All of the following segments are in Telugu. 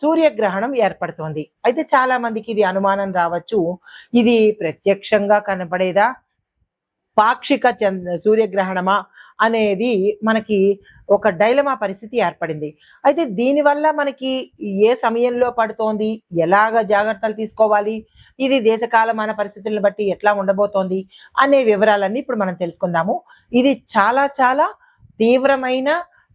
సూర్యగ్రహణం ఏర్పడుతోంది. అయితే చాలా మందికి ఇది అనుమానం రావచ్చు. ఇది ప్రత్యక్షంగా కనబడేదా? పాక్షిక సూర్యగ్రహణమా? అనేది మనకి ఒక డైలమా పరిస్థితి ఏర్పడింది. అయితే దీనివల్ల మనకి ఏ సమయంలో పడుతోంది? ఎలాగ జాగ్రత్తలు తీసుకోవాలి? ఇది దేశకాలమాన పరిస్థితులను బట్టి ఎట్లా ఉండబోతోంది? అనే వివరాలన్నీ ఇప్పుడు మనం తెలుసుకుందాము. ఇది చాలా చాలా తీవ్రమైన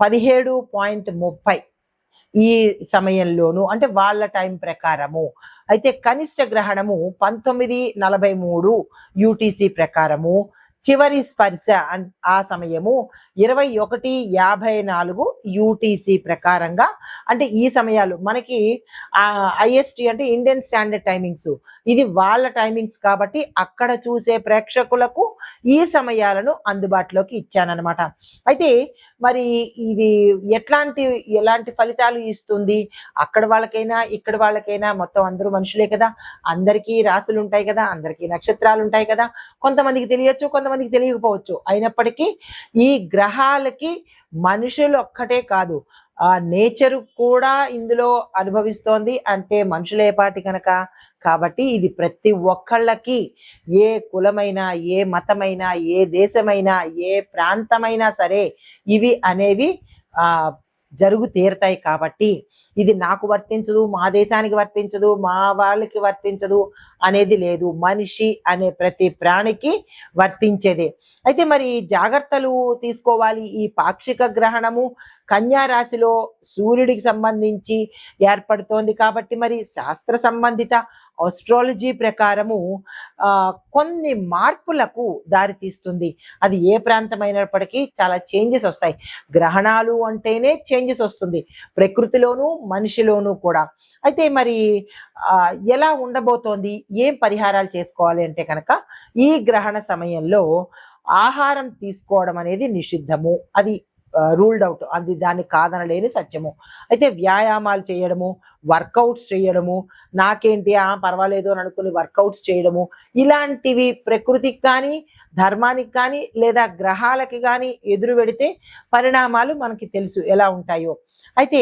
పదిహేడు పాయింట్ ముప్పై ఈ సమయంలోను అంటే వాళ్ళ టైం ప్రకారము. అయితే కనిష్ట గ్రహణము పంతొమ్మిది నలభై మూడు యూటీసీ ప్రకారము. చివరి స్పర్శ ఆ సమయము ఇరవై ఒకటి యాభై నాలుగు యూటీసీ ప్రకారంగా అంటే ఈ సమయాలు మనకి ఐఎస్టి అంటే ఇండియన్ స్టాండర్డ్ టైమింగ్స్ ఇది వాళ్ళ టైమింగ్స్ కాబట్టి అక్కడ చూసే ప్రేక్షకులకు ఈ సమయాలను అందుబాటులోకి ఇచ్చానమాట అయితే మరి ఇది ఎట్లాంటి ఎలాంటి ఫలితాలు ఇస్తుంది? అక్కడ వాళ్ళకైనా ఇక్కడ వాళ్ళకైనా మొత్తం అందరూ మనుషులే కదా. అందరికీ రాసులు ఉంటాయి కదా. అందరికీ నక్షత్రాలు ఉంటాయి కదా. కొంతమందికి తెలియచ్చు కొంతమందికి తెలియకపోవచ్చు. అయినప్పటికీ ఈ గ్రహాలకి మనుషులు ఒక్కటే కాదు. ఆ నేచర్ కూడా ఇందులో అనుభవిస్తోంది. అంటే మనుషులేపాటి కనుక కాబట్టి ఇది ప్రతి ఒక్కళ్ళకి ఏ కులమైనా ఏ మతమైనా ఏ దేశమైనా ఏ ప్రాంతమైనా సరే ఇవి అనేవి ఆ జరుగు తీరుతాయి కాబట్టి ఇది నాకు వర్తించదు మా దేశానికి వర్తించదు మా వాళ్ళకి వర్తించదు అనేది లేదు. మనిషి అనే ప్రతి ప్రాణికి వర్తించేదే. అయితే మరి జాగ్రత్తలు తీసుకోవాలి ఈ పాక్షిక గ్రహణము రాశిలో సూర్యుడికి సంబంధించి ఏర్పడుతోంది కాబట్టి మరి శాస్త్ర సంబంధిత ఆస్ట్రాలజీ ప్రకారము కొన్ని మార్పులకు దారితీస్తుంది. అది ఏ ప్రాంతమైనప్పటికీ చాలా చేంజెస్ వస్తాయి. గ్రహణాలు అంటేనే చేంజెస్ వస్తుంది. ప్రకృతిలోనూ మనిషిలోనూ కూడా. అయితే మరి ఎలా ఉండబోతోంది? ఏం పరిహారాలు చేసుకోవాలి అంటే కనుక ఈ గ్రహణ సమయంలో ఆహారం తీసుకోవడం అనేది నిషిద్ధము. అది రూల్డ్ అవుట్ అది దాన్ని కాదనలేని సత్యము. అయితే వ్యాయామాలు చేయడము వర్కౌట్స్ చేయడము నాకేంటి ఆ పర్వాలేదు అని అనుకుని వర్కౌట్స్ చేయడము ఇలాంటివి ప్రకృతికి కానీ ధర్మానికి కానీ లేదా గ్రహాలకి కానీ ఎదురు పెడితే పరిణామాలు మనకి తెలుసు ఎలా ఉంటాయో. అయితే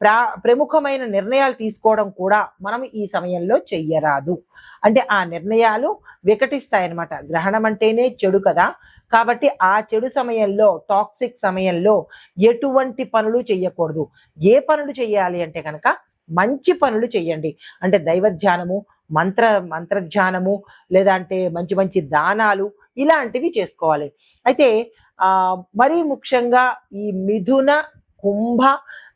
ప్రా ప్రముఖమైన నిర్ణయాలు తీసుకోవడం కూడా మనం ఈ సమయంలో చెయ్యరాదు. అంటే ఆ నిర్ణయాలు వికటిస్తాయన్నమాట. గ్రహణం అంటేనే చెడు కదా. కాబట్టి ఆ చెడు సమయంలో టాక్సిక్ సమయంలో ఎటువంటి పనులు చెయ్యకూడదు. ఏ పనులు చెయ్యాలి అంటే కనుక మంచి పనులు చెయ్యండి. అంటే దైవ ధ్యానము మంత్ర మంత్రధ్యానము లేదా అంటే మంచి మంచి దానాలు ఇలాంటివి చేసుకోవాలి. అయితే ఆ మరీ ముఖ్యంగా ఈ మిథున కుంభ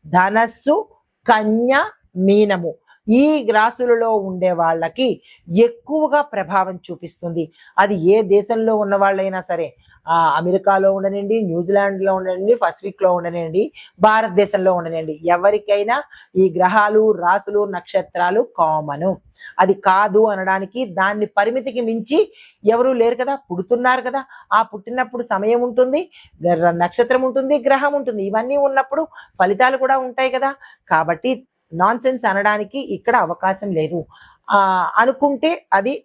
ధనస్సు కన్య మీనము. ఈ రాసులలో ఉండే వాళ్ళకి ఎక్కువగా ప్రభావం చూపిస్తుంది. అది ఏ దేశంలో ఉన్న వాళ్ళైనా సరే. అమెరికాలో ఉండనండి న్యూజిలాండ్లో ఉండనండి పసిఫిక్లో ఉండనండి భారతదేశంలో ఉండనండి ఎవరికైనా ఈ గ్రహాలు రాసులు నక్షత్రాలు కామను. అది కాదు అనడానికి దాన్ని పరిమితికి మించి ఎవరు లేరు కదా పుడుతున్నారు కదా. ఆ పుట్టినప్పుడు సమయం ఉంటుంది గ్ర- నక్షత్రం ఉంటుంది గ్రహం ఉంటుంది. ఇవన్నీ ఉన్నప్పుడు ఫలితాలు కూడా ఉంటాయి కదా. కాబట్టి నాన్ సెన్స్ అనడానికి ఇక్కడ అవకాశం లేదు. ఆ, అనుకుంటే అది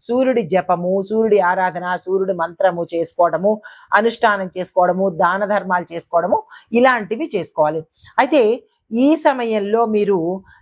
సూర్యుడి జపము సూర్యుడి ఆరాధన సూర్యుడి మంత్రము చేసుకోవడము అనుష్ఠానం చేసుకోవడము దాన ధర్మాలు చేసుకోవడము ఇలాంటివి చేసుకోవాలి. అయితే ఈ సమయంలో మీరు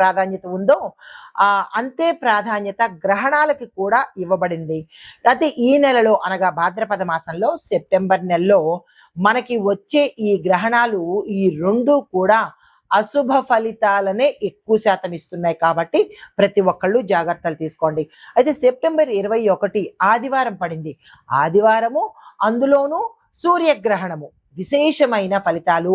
ప్రాధాన్యత ఉందో ఆ అంతే ప్రాధాన్యత గ్రహణాలకి కూడా ఇవ్వబడింది. అయితే ఈ నెలలో అనగా భాద్రపద మాసంలో సెప్టెంబర్ నెలలో మనకి వచ్చే ఈ గ్రహణాలు ఈ రెండు కూడా అశుభ ఫలితాలనే ఎక్కువ శాతం ఇస్తున్నాయి కాబట్టి ప్రతి ఒక్కళ్ళు జాగ్రత్తలు తీసుకోండి. అయితే సెప్టెంబర్ ఇరవై ఒకటి ఆదివారం పడింది. ఆదివారము అందులోనూ సూర్యగ్రహణము విశేషమైన ఫలితాలు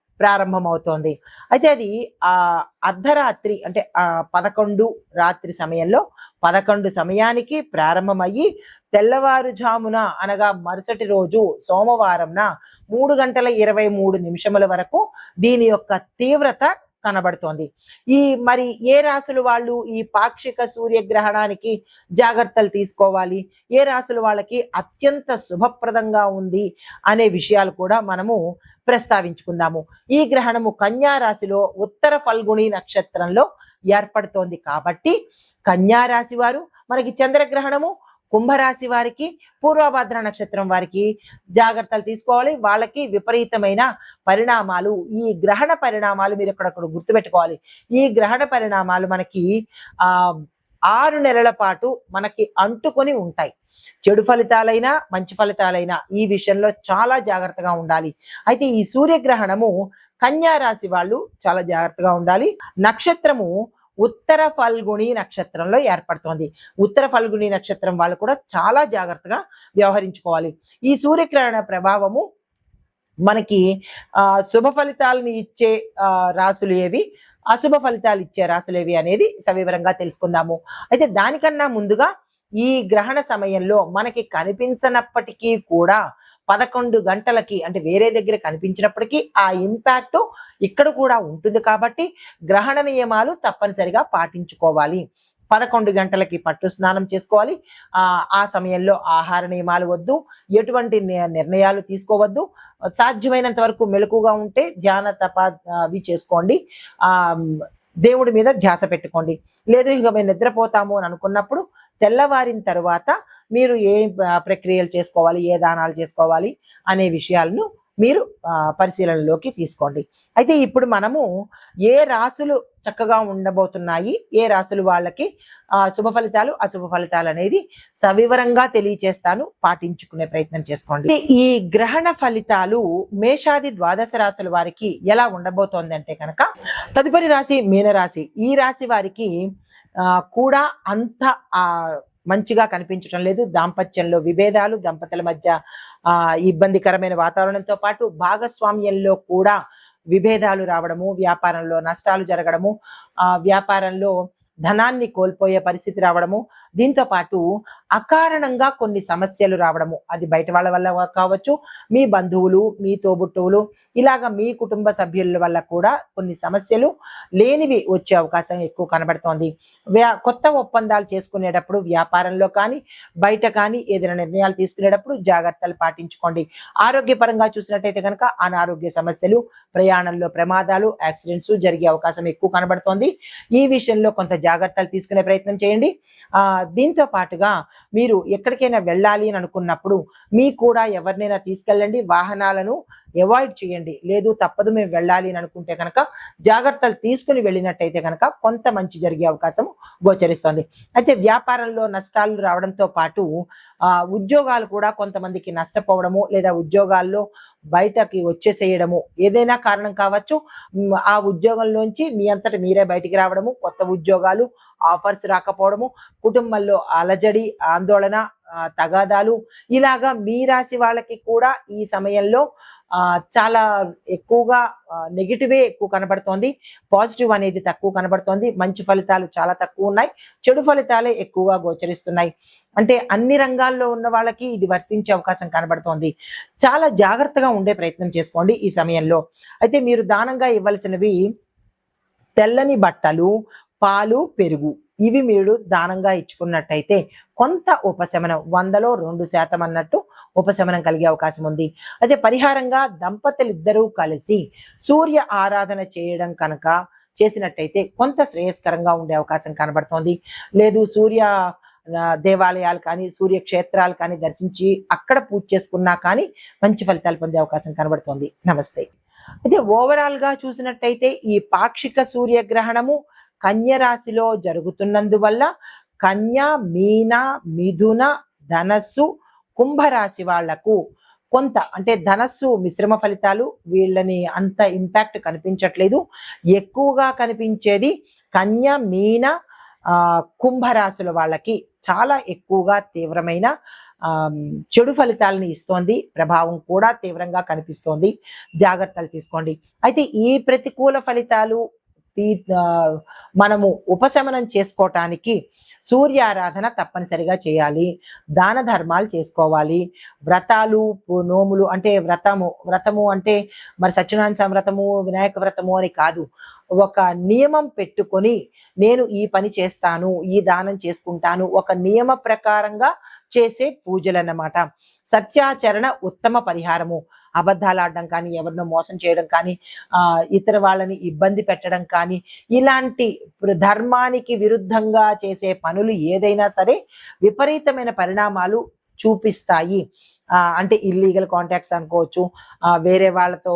ప్రారంభమవుతోంది. అయితే అది ఆ అర్ధరాత్రి అంటే ఆ పదకొండు రాత్రి సమయంలో పదకొండు సమయానికి ప్రారంభమయ్యి తెల్లవారుజామున అనగా మరుసటి రోజు సోమవారంన మూడు గంటల ఇరవై మూడు నిమిషముల వరకు దీని యొక్క తీవ్రత కనబడుతోంది. ఈ మరి ఏ రాసుల వాళ్ళు ఈ పాక్షిక సూర్యగ్రహణానికి జాగ్రత్తలు తీసుకోవాలి? ఏ రాసుల వాళ్ళకి అత్యంత శుభప్రదంగా ఉంది అనే విషయాలు కూడా మనము ప్రస్తావించుకుందాము. ఈ గ్రహణము కన్యా రాశిలో ఉత్తర ఫల్గుణి నక్షత్రంలో ఏర్పడుతోంది కాబట్టి కన్యా రాశి వారు మనకి చంద్రగ్రహణము కుంభరాశి వారికి పూర్వభద్ర నక్షత్రం వారికి జాగ్రత్తలు తీసుకోవాలి. వాళ్ళకి విపరీతమైన పరిణామాలు ఈ గ్రహణ పరిణామాలు మీరు ఇక్కడ గుర్తుపెట్టుకోవాలి. ఈ గ్రహణ పరిణామాలు మనకి ఆ ఆరు నెలల పాటు మనకి అంటుకొని ఉంటాయి. చెడు ఫలితాలైనా మంచి ఫలితాలైనా ఈ విషయంలో చాలా జాగ్రత్తగా ఉండాలి. అయితే ఈ సూర్యగ్రహణము కన్యా రాశి వాళ్ళు చాలా జాగ్రత్తగా ఉండాలి. నక్షత్రము ఉత్తర ఫల్గుణి నక్షత్రంలో ఏర్పడుతోంది. ఉత్తర ఫల్గుణి నక్షత్రం వాళ్ళు కూడా చాలా జాగ్రత్తగా వ్యవహరించుకోవాలి. ఈ సూర్యగ్రహణ ప్రభావము మనకి ఆ శుభ ఫలితాలను ఇచ్చే ఆ, రాసులు ఏవి? అశుభ ఫలితాలు ఇచ్చే రాసులు అనేది సవివరంగా తెలుసుకుందాము. అయితే దానికన్నా ముందుగా ఈ గ్రహణ సమయంలో మనకి కనిపించనప్పటికీ కూడా పదకొండు గంటలకి అంటే వేరే దగ్గర కనిపించినప్పటికీ ఆ ఇంపాక్ట్ ఇక్కడ కూడా ఉంటుంది కాబట్టి గ్రహణ నియమాలు తప్పనిసరిగా పాటించుకోవాలి. పదకొండు గంటలకి పట్టు స్నానం చేసుకోవాలి. ఆ సమయంలో ఆహార నియమాలు వద్దు. ఎటువంటి నిర్ణయాలు తీసుకోవద్దు. సాధ్యమైనంత వరకు మెలకుగా ఉంటే ధ్యాన తప అవి చేసుకోండి. ఆ దేవుడి మీద ధ్యాస పెట్టుకోండి. లేదు ఇక మేము నిద్రపోతాము అని అనుకున్నప్పుడు తెల్లవారిన తర్వాత మీరు ఏ ప్రక్రియలు చేసుకోవాలి ఏ దానాలు చేసుకోవాలి అనే విషయాలను మీరు పరిశీలనలోకి తీసుకోండి. అయితే ఇప్పుడు మనము ఏ రాసులు చక్కగా ఉండబోతున్నాయి ఏ రాసులు వాళ్ళకి శుభ ఫలితాలు అశుభ ఫలితాలు అనేది సవివరంగా తెలియచేస్తాను పాటించుకునే ప్రయత్నం చేసుకోండి. ఈ గ్రహణ ఫలితాలు మేషాది ద్వాదశ రాశుల వారికి ఎలా ఉండబోతోంది అంటే కనుక తదుపరి రాశి మీనరాశి. ఈ రాశి వారికి కూడా అంత ఆ మంచిగా కనిపించడం లేదు. దాంపత్యంలో విభేదాలు దంపతుల మధ్య ఆ ఇబ్బందికరమైన వాతావరణంతో పాటు భాగస్వామ్యంలో కూడా విభేదాలు రావడము వ్యాపారంలో నష్టాలు జరగడము ఆ వ్యాపారంలో ధనాన్ని కోల్పోయే పరిస్థితి రావడము దీంతో పాటు అకారణంగా కొన్ని సమస్యలు రావడము. అది బయట వాళ్ళ వల్ల కావచ్చు మీ బంధువులు మీ తోబుట్టువులు ఇలాగా మీ కుటుంబ సభ్యుల వల్ల కూడా కొన్ని సమస్యలు లేనివి వచ్చే అవకాశం ఎక్కువ కనబడుతోంది. వ్యా- కొత్త ఒప్పందాలు చేసుకునేటప్పుడు వ్యాపారంలో కానీ బయట కానీ ఏదైనా నిర్ణయాలు తీసుకునేటప్పుడు జాగ్రత్తలు పాటించుకోండి. ఆరోగ్యపరంగా చూసినట్టయితే కనుక అనారోగ్య సమస్యలు ప్రయాణంలో ప్రమాదాలు యాక్సిడెంట్స్ జరిగే అవకాశం ఎక్కువ కనబడుతోంది. ఈ విషయంలో కొంత జాగ్రత్తలు తీసుకునే ప్రయత్నం చేయండి. ఆ దీంతో పాటుగా మీరు ఎక్కడికైనా వెళ్ళాలి అని అనుకున్నప్పుడు మీ కూడా ఎవరినైనా తీసుకెళ్ళండి. వాహనాలను అవాయిడ్ చేయండి. లేదు తప్పదు మేము వెళ్ళాలి అని అనుకుంటే కనుక జాగ్రత్తలు తీసుకుని వెళ్ళినట్టయితే కనుక కొంత మంచి జరిగే అవకాశం గోచరిస్తోంది. అయితే వ్యాపారంలో నష్టాలు రావడంతో పాటు ఆ ఉద్యోగాలు కూడా కొంతమందికి నష్టపోవడము లేదా ఉద్యోగాల్లో బయటకి వచ్చేసేయడము. ఏదైనా కారణం కావచ్చు ఆ ఉద్యోగంలోంచి మీ అంతట మీరే బయటికి రావడము కొత్త ఉద్యోగాలు ఆఫర్స్ రాకపోవడము కుటుంబంలో అలజడి ఆందోళన తగాదాలు ఇలాగా మీ రాశి వాళ్ళకి కూడా ఈ సమయంలో చాలా ఎక్కువగా నెగిటివే ఎక్కువ కనబడుతోంది. పాజిటివ్ అనేది తక్కువ కనబడుతోంది. మంచి ఫలితాలు చాలా తక్కువ ఉన్నాయి. చెడు ఫలితాలే ఎక్కువగా గోచరిస్తున్నాయి. అంటే అన్ని రంగాల్లో ఉన్న వాళ్ళకి ఇది వర్తించే అవకాశం కనబడుతోంది. చాలా జాగ్రత్తగా ఉండే ప్రయత్నం చేసుకోండి ఈ సమయంలో. అయితే మీరు దానంగా ఇవ్వాల్సినవి తెల్లని బట్టలు పాలు పెరుగు. ఇవి మీరు దానంగా ఇచ్చుకున్నట్టయితే కొంత ఉపశమనం వందలో రెండు శాతం అన్నట్టు ఉపశమనం కలిగే అవకాశం ఉంది. అదే పరిహారంగా దంపతులు ఇద్దరూ కలిసి సూర్య ఆరాధన చేయడం కనుక చేసినట్టయితే కొంత శ్రేయస్కరంగా ఉండే అవకాశం కనబడుతోంది. లేదు సూర్య దేవాలయాలు కానీ సూర్య క్షేత్రాలు కానీ దర్శించి అక్కడ పూజ చేసుకున్నా కానీ మంచి ఫలితాలు పొందే అవకాశం కనబడుతోంది. నమస్తే. అయితే ఓవరాల్గా చూసినట్టయితే ఈ పాక్షిక సూర్యగ్రహణము కన్యరాశిలో జరుగుతున్నందువల్ల కన్య మీన మిథున ధనస్సు కుంభరాశి వాళ్ళకు కొంత అంటే ధనస్సు మిశ్రమ ఫలితాలు వీళ్ళని అంత ఇంపాక్ట్ కనిపించట్లేదు. ఎక్కువగా కనిపించేది కన్య మీన కుంభరాశుల వాళ్ళకి చాలా ఎక్కువగా తీవ్రమైన చెడు ఫలితాలను ఇస్తోంది. ప్రభావం కూడా తీవ్రంగా కనిపిస్తోంది. జాగ్రత్తలు తీసుకోండి. అయితే ఈ ప్రతికూల ఫలితాలు తీ- మనము ఉపశమనం చేసుకోవటానికి సూర్యారాధన తప్పనిసరిగా చేయాలి. దాన ధర్మాలు చేసుకోవాలి. వ్రతాలు నోములు అంటే వ్రతము వ్రతము అంటే మరి సత్యనారాయణ వ్రతము వినాయక వ్రతము అని కాదు. ఒక నియమం పెట్టుకొని నేను ఈ పని చేస్తాను ఈ దానం చేసుకుంటాను ఒక నియమ ప్రకారంగా చేసే పూజలు అన్నమాట సత్యాచరణ ఉత్తమ పరిహారము. అబద్ధాలు ఆడడం కానీ ఎవరినో మోసం చేయడం కానీ ఆ ఇతర వాళ్ళని ఇబ్బంది పెట్టడం కానీ ఇలాంటి ధర్మానికి విరుద్ధంగా చేసే పనులు ఏదైనా సరే విపరీతమైన పరిణామాలు చూపిస్తాయి. అంటే ఇల్లీగల్ కాంటాక్ట్స్ అనుకోవచ్చు వేరే వాళ్ళతో